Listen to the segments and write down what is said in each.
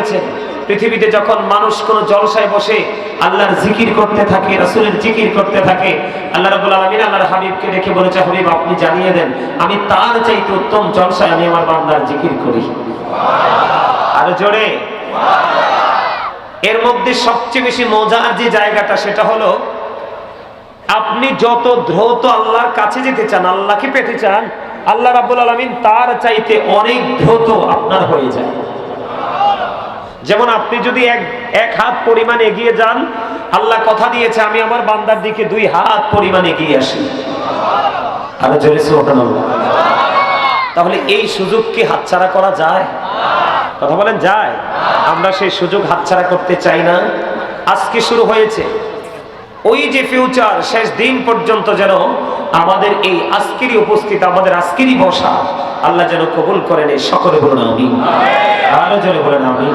দিয়েছেন। পৃথিবীতে যখন মানুষ কোন জলসায় বসে আল্লাহর জিকির করতে থাকে, রাসূলের জিকির করতে থাকে, আল্লাহ রাব্বুল আলামিন আল্লাহর হাবিবকে দেখে বলেছে, হাবিব, আপনি জানিয়ে দেন, আমি তার চাইতে উত্তম জলসায় আমি আমার বান্দার জিকির করি। আর জোরে। এর মধ্যে সবচেয়ে বেশি মজার যে জায়গাটা, সেটা হলো আপনি যত দ্রুত আল্লাহর কাছে যেতে চান, আল্লাহকে পেতে চান, আল্লাহ রাব্বুল আলামিন তার চাইতে অনেক দ্রুত আপনার হয়ে যায়। যেমন আপনি যদি এক এক হাত পরিমাণ এগিয়ে যান, আল্লাহ কথা দিয়েছে, আমি আমার বান্দার দিকে দুই হাত পরিমাণ এগিয়ে আসি। আরও জোরে তাহলে এই সুযোগ কি হাতছাড়া করা যায়? কথা বলেন, যায়। আমরা সেই সুযোগ হাতছাড়া করতে চাই না। আজকে শুরু হয়েছে। ওই যে ফিউচার শেষ দিন পর্যন্ত যেন আমাদের এই আজকেরই উপস্থিত, আমাদের আজকেরই বসা, আল্লাহ যেন কবুল করেন এই সকলে বলুন আমি আরও জোরে বলেন আমি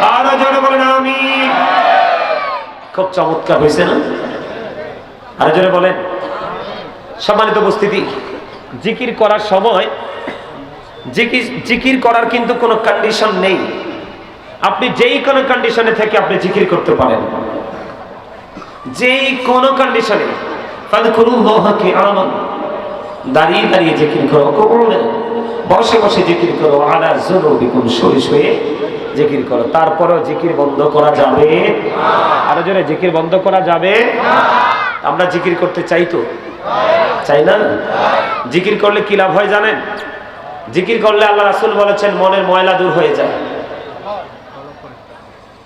আরও জোরে বলেন আমি খুব চমৎকার হয়েছে না? আরও জোরে বলেন। সম্মানিত উপস্থিতি, জিকির করার সময়, জিকির জিকির করার কিন্তু কোনো কন্ডিশন নেই। আপনি যেই কোনো কন্ডিশনে থেকে আপনি জিকির করতে পারেন। যেই কোনো কন্ডিশনে দাঁড়িয়ে দাঁড়িয়ে জিকির করো বসে বসে জিকির করো, আলা যুনুবিকুম, শুয়ে শুয়ে। জিকির করো। তারপরেও জিকির বন্ধ করা যাবে। আরও জোরে, জিকির বন্ধ করা যাবে। আমরা জিকির করতে চাই তো। চাই না? জিকির করলে কি লাভ হয় জানেন? জিকির করলে আল্লাহ রাসূল বলেছেন, মনের ময়লা দূর হয়ে যায়।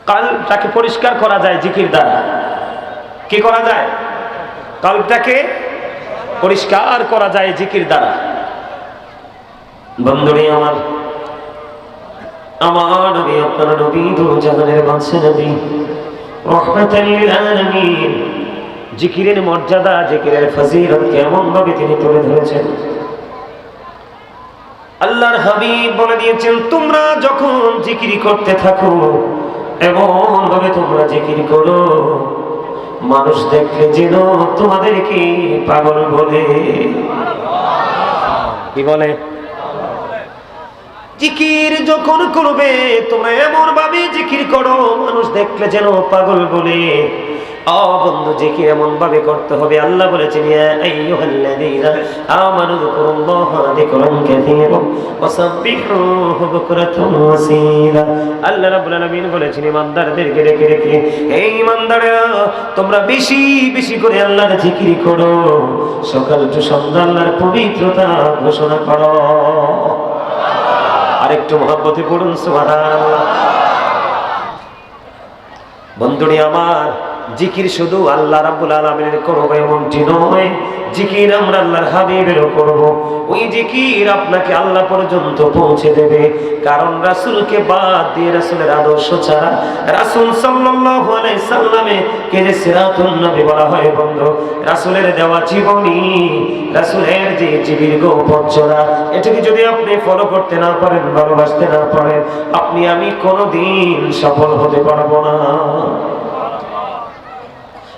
কালটাকে পরিষ্কার করা যায় জিকির দ্বারা। কি করা যায়? কালটাকে পরিষ্কার করা যায় জিকির দ্বারা। বন্ধুরে আমার আমার নবী, আপনার নবী দু জাহানের বাদশা নবী জিকিরের মর্যাদা, জিকিরের ফজিলত কেমন ভাবে তিনি তুলে ধরেছেন। আল্লাহর হাবিব বলে দিয়েছেন, তোমরা যখন জিকিরি করতে থাকো এমন ভাবে তোমরা জিকির করো। মানুষ দেখলে যেন তোমাদেরকে পাগল বলে। কি বলে? জিকির যখন করবে, তোমরা এমন ভাবে জিকির করো, মানুষ দেখলে যেন পাগল বলে। বন্ধু, জিকির এমন ভাবে করতে হবে। আল্লাহ বলেছেন আল্লাহ রাব্বুল আলামিন বলেছেন ইমানদারদেরকে ডেকে ডেকে এই ইমানদারেরা তোমরা বেশি বেশি করে আল্লাহর জিকির করো। সকাল টু সন্ধ্যা আল্লাহর পবিত্রতা ঘোষণা করো। আরেকটু মহাব্বতে পড়ুন সুবহানাল্লাহ। বন্ধুনি আমার জিকির শুধু আল্লাহ রাব্বুল আলামিনের করব, এমনটি নয়। জিকির আমরা আল্লাহর হাবিবেরও করব। ওই জিকির আপনাকে আল্লাহ পর্যন্ত পৌঁছে দেবে। কারণ রাসূলকে বাদ দিয়ে রাসূলের আদর্শ ছাড়া রাসূল সাল্লাল্লাহু আলাইহি সাল্লামে কে যে সিরাতুন নবী বলা হয় বন্ধু? রাসূলের দেওয়া জীবনী, রাসূলের যে জীবীর গৌপথ চড়া এটাকে যদি আপনি ফলো করতে না পারেন, ভালোবাসতে না পারেন, আপনি আমি কোনোদিন সফল হতে পারব না।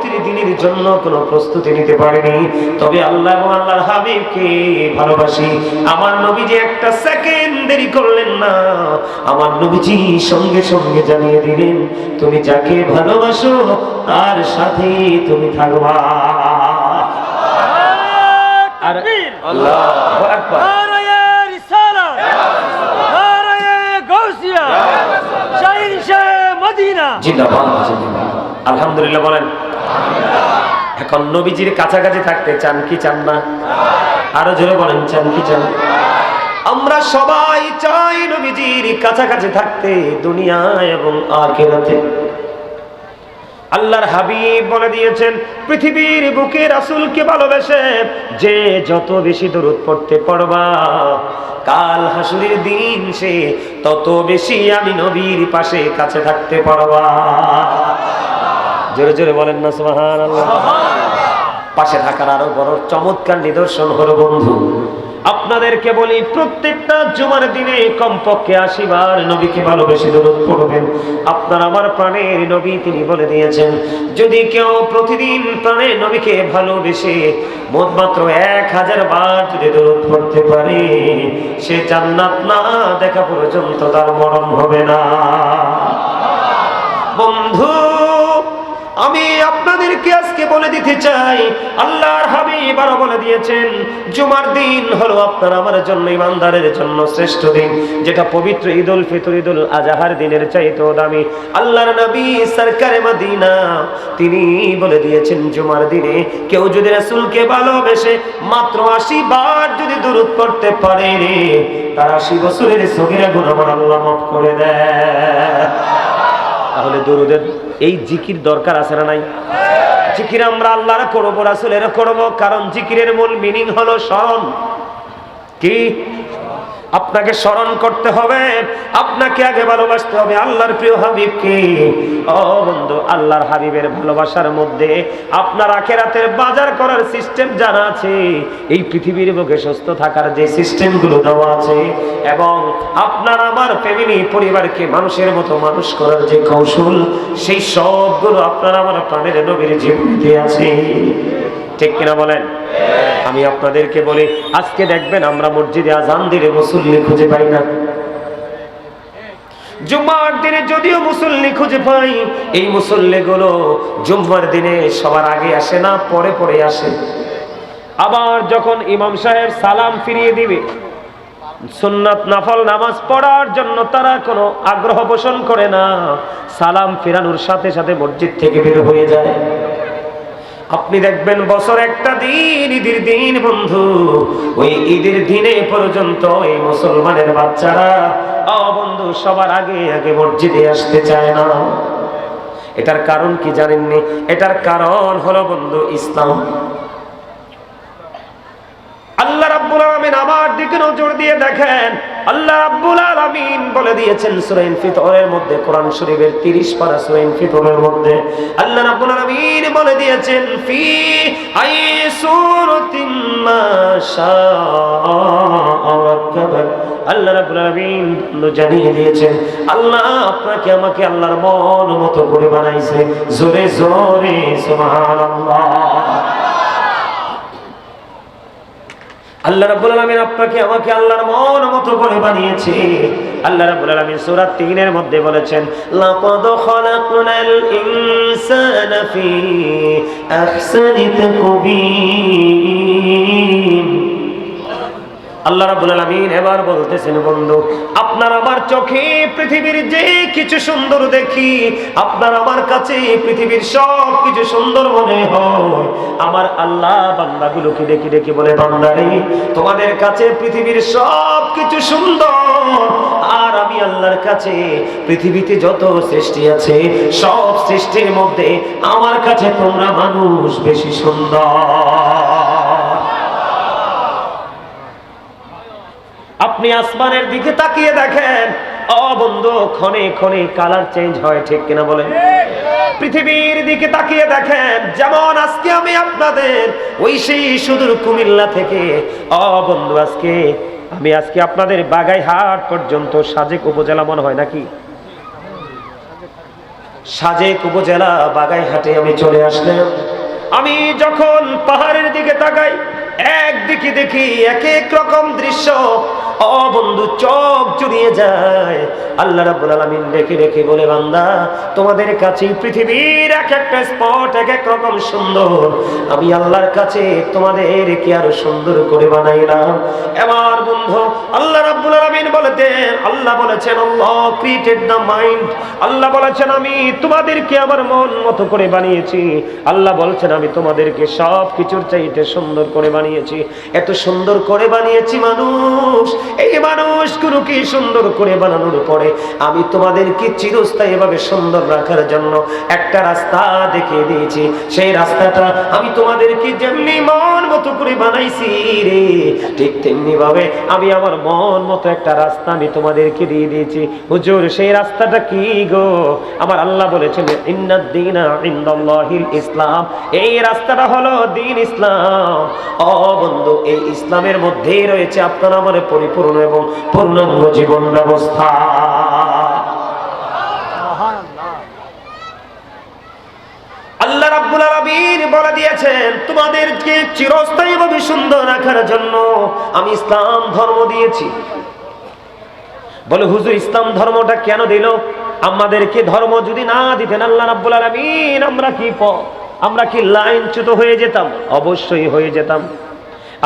কিয়ামতের দিনের জন্য কোনো প্রস্তুতি নিতে পারেনি। তবে আল্লাহ এবং আল্লাহর হাবিবকে ভালোবাসি। আমার নবীজি একটা সেকেন্ড দেরি করলেন না। আমার নবীজি সঙ্গে সঙ্গে জানিয়ে দিলেন তুমি যাকে ভালোবাসো তার সাথে তুমি থাকবা। আর আল্লাহু আকবার। জিন্দাবাদ। আলহামদুলিল্লাহ বলেন এখন নবীজির কাছাকাছি থাকতে চান কি চান না? আরও জোরে বলেন, চান কি চান? আমরা সবাই চাই নবীজির কাছাকাছি থাকতে দুনিয়ায় এবং আখিরাতে। আল্লাহর হাবিব বলে দিয়েছেন, পৃথিবীর বুকে রাসূলকে ভালোবেসে যে যত বেশি দরুদ পড়তে পারবা কাল হাসুরের দিন সে তত বেশি আমি নবীর পাশে কাছে থাকতে পারবা। জোরে জোরে বলেন না, সুবহানাল্লাহ। পাশে থাকার আরও বড় চমৎকার নিদর্শন হলো বন্ধু, আপনাদেরকে বলি প্রত্যেকটা জুমার দিনে কমপক্ষে আশিবার নবীকে ভালোবেসে দরুদ পড়বেন। আপনার আমার প্রাণের নবী তিনি বলে দিয়েছেন, যদি কেউ প্রতিদিন প্রাণের নবীকে ভালোবেসে মোট মাত্র এক হাজার বার যদি দরুদ পড়তে পারে, সে জান্নাত না দেখা পর্যন্ত তার মরণ হবে না। বন্ধু আমি আপনাদেরকে আজকে বলে দিতে চাই, আল্লাহর হাবিব আরও বলে দিয়েছেন, জুমার দিন হলো আপনার আমার জন্য ইমানদারের জন্য শ্রেষ্ঠ দিন, যেটা পবিত্র ঈদ উল ফিতর, ঈদুল আজহার দিনের চাইতেও দামি। আল্লাহর নবী সরকারে মদিনা, তিনি বলে দিয়েছেন, জুমার দিনে কেউ যদি রাসূলকে ভালোবেসে মাত্র আশি বার যদি দূরত করতে পারে তার আশি বছরের সগিরা গুণাবার আল্লাহ মাফ করে দেয়। তাহলে দরুদের এই জিকির দরকার আছে না নাই? জিকির আমরা আল্লাহর করব, রাসুলের করব, কারণ জিকিরের মূল মিনিং হলো স্মরণ কি? আপনাকে স্মরণ করতে হবে, আপনাকে আগে ভালোবাসতে হবে আল্লাহর প্রিয় হাবিবকে। ও বন্ধু, আল্লাহর হাবিবের ভালোবাসার মধ্যে আপনার আখেরাতের বাজার করার সিস্টেম জানা আছে। এই পৃথিবীর বুকে সুস্থ থাকার যে সিস্টেমগুলো দেওয়া আছে এবং আপনার আমার ফ্যামিলি পরিবারকে মানুষের মতো মানুষ করার যে কৌশল, সেই সবগুলো আপনার আমার প্রাণের নবীর জীবনীতে আছে। ঠিক কিনা বলেন? আমি আপনাদেরকে বলি, আজকে দেখবেন আমরা মসজিদে আজান দিলে মুসল্লি খুঁজে পাই না। জুম্মার দিনে যদিও মুসল্লি খুঁজে পাই, এই মুসল্লি গুলো জুম্মার দিনে সবার আগে আসে না, পরে পরে আসে। আবার যখন ইমাম সাহেব সালাম ফিরিয়ে দিবে, সুন্নাত নাফল নামাজ পড়ার জন্য তারা কোনো আগ্রহ পোষণ করে না, সালাম ফেরানোর সাথে সাথে মসজিদ থেকে বের হয়ে যায়। আপনি দেখবেন বছর একটা দিন, ঈদের দিন, বন্ধু। ওই ঈদের দিনে পর্যন্ত এই মুসলমানের বাচ্চারা বন্ধু, সবার আগে আগে মসজিদে আসতে চায় না। এটার কারণ কি জানেননি? এটার কারণ হলো, বন্ধু, ইসলাম। আল্লাহ রাব্বুল আলামিন আমার দিকে নজর দিয়ে দেখেন। আল্লাহ রাব্বুল আলামিন বলে দিয়েছেন সূরা ইনফিতরের মধ্যে, কোরআন শরীফের 30 পারা সূরা ইনফিতরের মধ্যে। আল্লাহ রাব্বুল আলামিন বলে দিয়েছেন, ফি আই সূরাতিন মা আল্লাহ রাব্বুল আলামিন জানিয়ে দিয়েছেন, আল্লাহ আপনাকে আমাকে আল্লাহর মন মতো করে বানাইছে। জোরে জোরে, সুবহানাল্লাহ। আল্লাহ রাব্বুল আলামিন আপনাকে, আমাকে আল্লাহর মন মতো করে বানিয়েছে। আল্লাহ রাব্বুল আলামিন সূরা 3 এর মধ্যে বলেছেন, লাকাদ খালাকনাল ইনসানা ফি আহসানি তাকবীর। আল্লাহ রাব্বুল আলামিন এবার বলতেছেন, বন্ধু, আপনার আমার চোখে পৃথিবীর যে কিছু সুন্দর দেখি, আপনার আমার কাছে পৃথিবীর সব কিছু সুন্দর মনে হয়। আমার আল্লাহ বান্দাগুলোকে দেখি দেখি বলে, বান্দারে, তোমাদের কাছে পৃথিবীর সব কিছু সুন্দর। আর আমি আল্লাহর কাছে পৃথিবীতে যত সৃষ্টি আছে, সব সৃষ্টির মধ্যে আমার কাছে তোমরা মানুষ বেশি সুন্দর। আপনি আসমানের দিকে তাকিয়ে দেখেন। ও বন্ধু, ক্ষণে ক্ষণে কালার চেঞ্জ হয়, ঠিক কিনা বলেন? পৃথিবীর দিকে তাকিয়ে দেখেন, যেমন আজকে আমি আপনাদের ওই সেই সুদূর কুমিল্লা থেকে। অবন্ধু আজকে আমি আজকে আপনাদের বাগাইহাট পর্যন্ত সাজেক উপজেলা মনে হয় নাকি? সাজেক উপজেলা বাগাইহাটে আমি চলে আসলাম। আমি যখন পাহাড়ের দিকে তাকাই একদিকে দেখি এক এক রকম দৃশ্য। ও বন্ধু, চোখ জুড়িয়ে যায়। আল্লাহ রাব্বুল আলামিন দেখে দেখে বলে, বান্দা, তোমাদের কাছে পৃথিবীর এক একটা স্পট এক এক রকম সুন্দর। আমি আল্লাহর কাছে তোমাদের কি আরও সুন্দর করে বানাইলাম। এবার বন্ধু, আল্লাহ রাব্বুল আলামিন বলতেন আল্লাহ বলেছেন, আল্লাহ ক্রিয়েটেড দ্য মাইন্ড আল্লাহ বলেছেন, আমি তোমাদেরকে আমার মন মতো করে বানিয়েছি। আল্লাহ বলছেন, আমি তোমাদেরকে সব কিছুর চাইতে সুন্দর করে বানিয়েছি। এত সুন্দর করে বানিয়েছি মানুষ। এই মানুষগুলো কি সুন্দর করে বানানোর পরে আমি তোমাদেরকে চিরস্থায়ী ভাবে সুন্দর রাখার জন্য একটা রাস্তা দেখিয়ে দিয়েছি। সেই রাস্তাটা আমি তোমাদেরকে যেমনি মন মতো করে বানাইছি রে, ঠিক তেমনি ভাবে আমি আমার মন মতো একটা রাস্তা আমি তোমাদেরকে দিয়ে দিয়েছি। হুজুর, সেই রাস্তাটা কি গো? আমার আল্লাহ বলেছেন ইন্নাদ্দিনা ইসলাম। এই রাস্তাটা হলো দিন ইসলাম। ও বন্ধু, এই ইসলামের মধ্যেই রয়েছে আপনার আমার পরিপূর্ণ এবং পূর্ণাঙ্গ জীবন ব্যবস্থা। আল্লাহ রাব্বুল আলামিন বলে দিয়েছেন, তোমাদেরকে চিরস্থায়ীভাবে সুন্দর রাখার জন্য আমি ইসলাম ধর্ম দিয়েছি। বলে, হুজুর, ইসলাম ধর্মটা কেন দিল? আমাদেরকে ধর্ম যদি না দিতেন, আল্লাহ রাব্বুল আলামিন, আমরা কি প আমরা কি লাইনচ্যুত হয়ে যেতাম? অবশ্যই হয়ে যেতাম।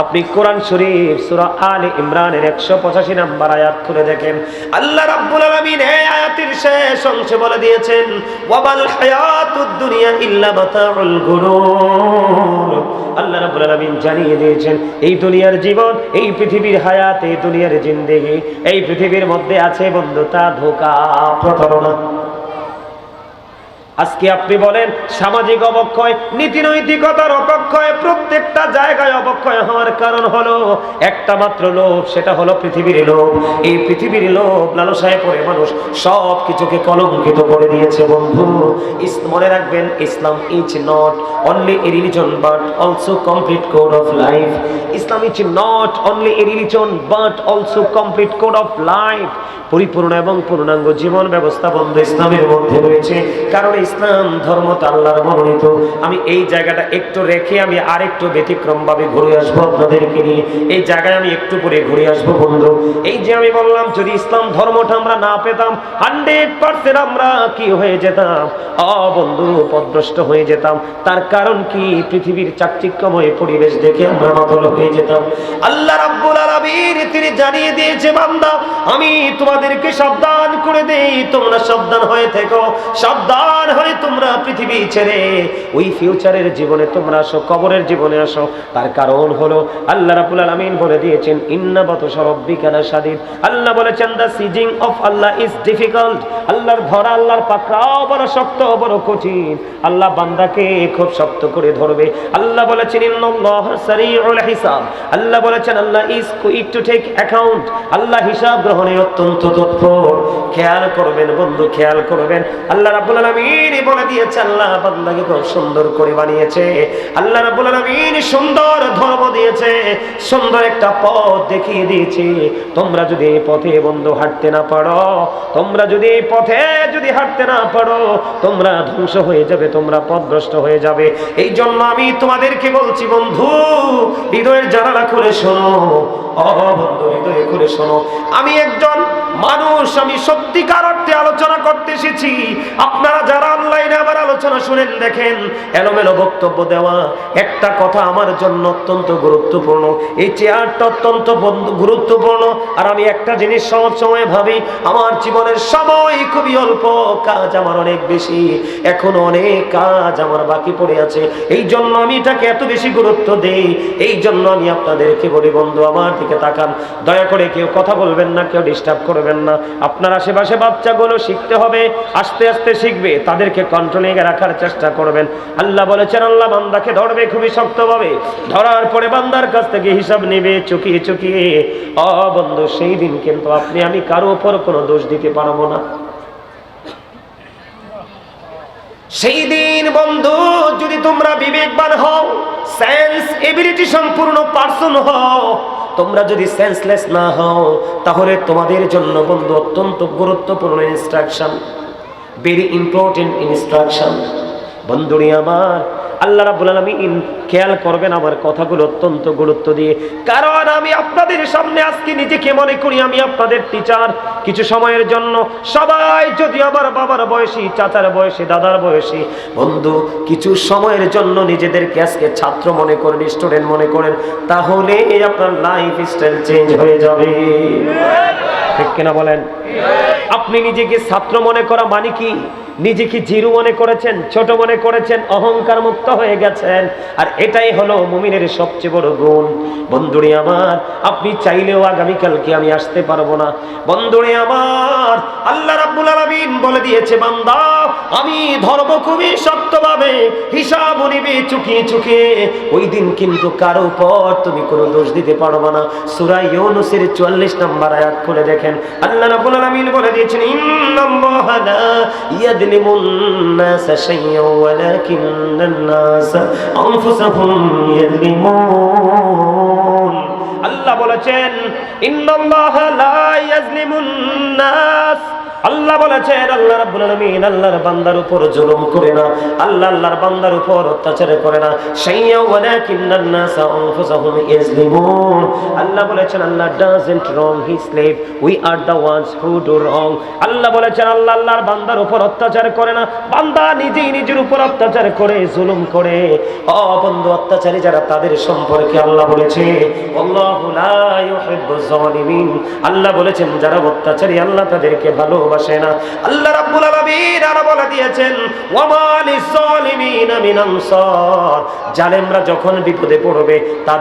আপনি কোরআন শরীফ, সূরা আলে ইমরানের 185 নাম্বার আয়াত খুলে দেখেন। আল্লাহ রাব্বুল আলামিন এই আয়াতের শেষ অংশে বলে দিয়েছেন ওয়াবাল হায়াতুদ দুনিয়া ইল্লা মাতাউল গুরুর। আল্লাহ রাব্বুল আলামিন জানিয়ে দিয়েছেন, এই দুনিয়ার জীবন, এই পৃথিবীর হায়াত, এই দুনিয়ার জিন্দেগি, এই পৃথিবীর মধ্যে আছে বন্ধুতা ধোকা। প্রতারণা। আজকে আপনি বলেন, সামাজিক অবক্ষয় নীতি নৈতিকতার অবক্ষয়, প্রত্যেকটা জায়গায় অবক্ষয় হওয়ার কারণ হলো একটা মাত্র লোভ, সেটা হলো পৃথিবীর লোভ। এই পৃথিবীর লোভ লালসায় পড়ে মানুষ সব কিছুকে কলঙ্কিত করে দিয়েছে, বন্ধু। মনে রাখবেন, Islam is not only a religion but also complete code of life Islam is not only a religion but also complete code of life পরিপূর্ণ এবং পূর্ণাঙ্গ জীবন ব্যবস্থা বন্ধ ইসলামের মধ্যে রয়েছে। কারণ ইসলাম ধর্মটা আল্লাহর মনোনীত। আমি এই জায়গাটা একটু রেখে আমি আরেকটু ব্যতিক্রম ভাবে ঘুরে আসব আপনাদেরকে নিয়ে। এই জায়গায় আমি একটু পরে ঘুরে আসব বন্ধু। এই যে আমি বললাম, যদি ইসলাম ধর্মটা আমরা না পেতাম হান্ড্রেড পার্সেন্ট আমরা কি হয়ে যেতাম? অ বন্ধু, পদভ্রষ্ট হয়ে যেতাম। তার কারণ কি? পৃথিবীর চাকচিক্যময় পরিবেশ দেখে আমরা মাতল হয়ে যেতাম। আল্লাহ রাব্বুল আলামিন তিনি জানিয়ে দিয়েছে, বান্দা, আমি তোমাদেরকে সাবধান করে দেই, তোমরা সাবধান হয়ে থেকো, সাবধান হয়ে তোমরা পৃথিবী ছেড়ে ওই ফিউচারের জীবনে তোমরা আসো, কবরের জীবনে আসো। তার কারণ হলো, আল্লাহ রাব্বুল আলামিন বলে দিয়েছেন, ইন্না বাতাশা রাব্বিকা লাশাদীদ। আল্লাহ বলেছেন the seizing of Allah is difficult আল্লাহর ধরা আল্লাহর পাকড়াও বড় শক্ত, বড় কঠিন। আল্লাহ বান্দাকে খুব শক্ত করে ধরবে। আল্লাহ বলেছেন, ইন্নাল্লাহ সারিউল হিসাব। আল্লাহ বলেছেন, আল্লাহ ইজ আল্লাহ হিসাব গ্রহণে অত্যন্ত তৎপর। খেয়াল করবেন বন্ধু, খেয়াল করবেন। আল্লাহ রাব্বুল আলামিন বলে দিয়েছে, আল্লাহ বান্দাকে খুব সুন্দর করে বানিয়েছে। আল্লাহ রাব্বুল আলামিন সুন্দর ধর্ম দিয়েছে। সুন্দর একটা পথ দেখিয়ে দিয়েছে। তোমরা যদি পথে বন্ধু হাঁটতে না পারো, তোমরা যদি পথে যদি হাঁটতে না পারো, তোমরা ধ্বংস হয়ে যাবে, তোমরা পথভ্রষ্ট হয়ে যাবে। এই জন্য আমি তোমাদেরকে বলছি বন্ধু, হৃদয়ের জানালা খুলে শোনো। আমি একজন মানুষ, আমি সত্যিকার অর্থে আলোচনা করতে এসেছি। আপনারা যারা অনলাইনে আমার আলোচনা শুনেন, দেখেন, এলোমেলো বক্তব্য দেওয়া একটা কথা আমার জন্য অত্যন্ত গুরুত্বপূর্ণ। এই চেয়ারটা অত্যন্ত গুরুত্বপূর্ণ। আর আমি একটা জিনিস সব ভাবি, আমার জীবনের সময় খুবই অল্প কাজ আমার অনেক বেশি। এখনও অনেক কাজ আমার বাকি পড়ে আছে। এই জন্য আমি এটাকে এত বেশি গুরুত্ব দেই। এই জন্য আমি আপনাদেরকে বলি, বন্ধু, আমার দিকে তাকান। দয়া করে কেউ কথা বলবেন না, কেউ ডিস্টার্ব করবেন না। আপনার আশেপাশে বাচ্চাগুলো শিখতে হবে, আস্তে আস্তে শিখবে, তাদেরকে কন্ট্রোলে রাখার চেষ্টা করবেন। আল্লাহ বলেছেন, আল্লাহ বান্দাকে ধরবে খুবই শক্তভাবে। ধরার পরে বান্দার কাছ থেকে হিসাব নেবে, চুকিয়ে চুকিয়ে। অ বন্ধু, সেই দিন কিন্তু আপনি, আমি কারও উপর কোনো দোষ দিতে পারব না। সেই দিন বন্ধু, যদি তোমরা বিবেকবান হও সেন্স এবিলিটি সম্পূর্ণ পার্সন হও তোমরা যদি সেন্সলেস না হও, তাহলে তোমাদের জন্য বন্ধু অত্যন্ত গুরুত্বপূর্ণ ইনস্ট্রাকশন ভেরি ইম্পর্টেন্ট ইনস্ট্রাকশন বন্ধুরি আমার আল্লাহ রাব্বুল আলামিন খেয়াল করবেন আমার কথাগুলো অত্যন্ত গুরুত্ব দিয়ে। কারণ আমি আপনাদের সামনে আজকে নিজেকে মনে করি, আমি আপনাদের টিচার কিছু সময়ের জন্য সবাই যদি আমার বাবার বয়সী, চাচার বয়সী, দাদার বয়সী, বন্ধু, কিছু সময়ের জন্য নিজেদেরকে আজকে ছাত্র মনে করেন স্টুডেন্ট মনে করেন, তাহলে এই আপনার লাইফ স্টাইল চেঞ্জ হয়ে যাবে। ঠিক কিনা বলেন? আপনি নিজেকে ছাত্র মনে করা মানে কি? নিজেকে জিরু মনে করেছেন, ছোট মনে করেছেন, অহংকার মুক্ত হয়ে গেছেন। আর এটাই হলো মুমিনের সবচেয়ে বড় গুণ। বন্ধুরে আমার, আপনি চাইলেও আগামীকালকে আমি আসতে পারব না। বন্ধুরে আমার, আল্লাহ রাব্বুল আলামিন বলে দিয়েছে, বান্দা, আমি ধর্ম খুবই সত্যভাবে হিসাব নিবে চুকিয়ে চুকিয়ে। ওই দিন কিন্তু কারও উপর তুমি কোনো দোষ দিতে পারবে না। সূরা ইউনূসের 44 নম্বর আয়াত খুলে দেখেন। আল্লাহ রাব্বুল আলামিন বলে দিয়েছেন, ইন্নাল্লাহা লা ইয়াযলিমুন নাসা শাইয়্যান ওয়ালাকিন্নান নাসা আনফুসাহুম ইয়াযলিমুন আল্লাহ বলেছেন ইন্নাল্লাহা লা ইয়াযলিমুন নাস আল্লাহ বলেছেন, আল্লাহ রাব্বুল আলামিন আল্লাহর বান্দার উপর জুলুম করে না, আল্লাহ আল্লাহর বান্দার উপর অত্যাচার করে না। শাইয়া ওয়ালাকিন্নান নাস আনফুসাহুম ইয়াজলিমুন। আল্লাহ বলেছেন, Allah doesn't wrong he slave we are the ones who do wrong আল্লাহ বলেছেন, আল্লাহ আল্লাহর বান্দার উপর অত্যাচার করে না। বান্দা নিজেই নিজের উপর অত্যাচার করে, জুলুম করে। ও বন্ধু, অত্যাচারী যারা, তাদের সম্পর্কে আল্লাহ বলেছে, আল্লাহু বলেছেন, যারা অত্যাচারী, আল্লাহ তাদেরকে ভালোবাসে না। আল্লাহ রাব্বুল আলামিন আরও বলে দিয়েছেন ওয়ামালিজ জালিমিন মিন আনসার জালেমরা যখন বিপদে পড়বে, তাদের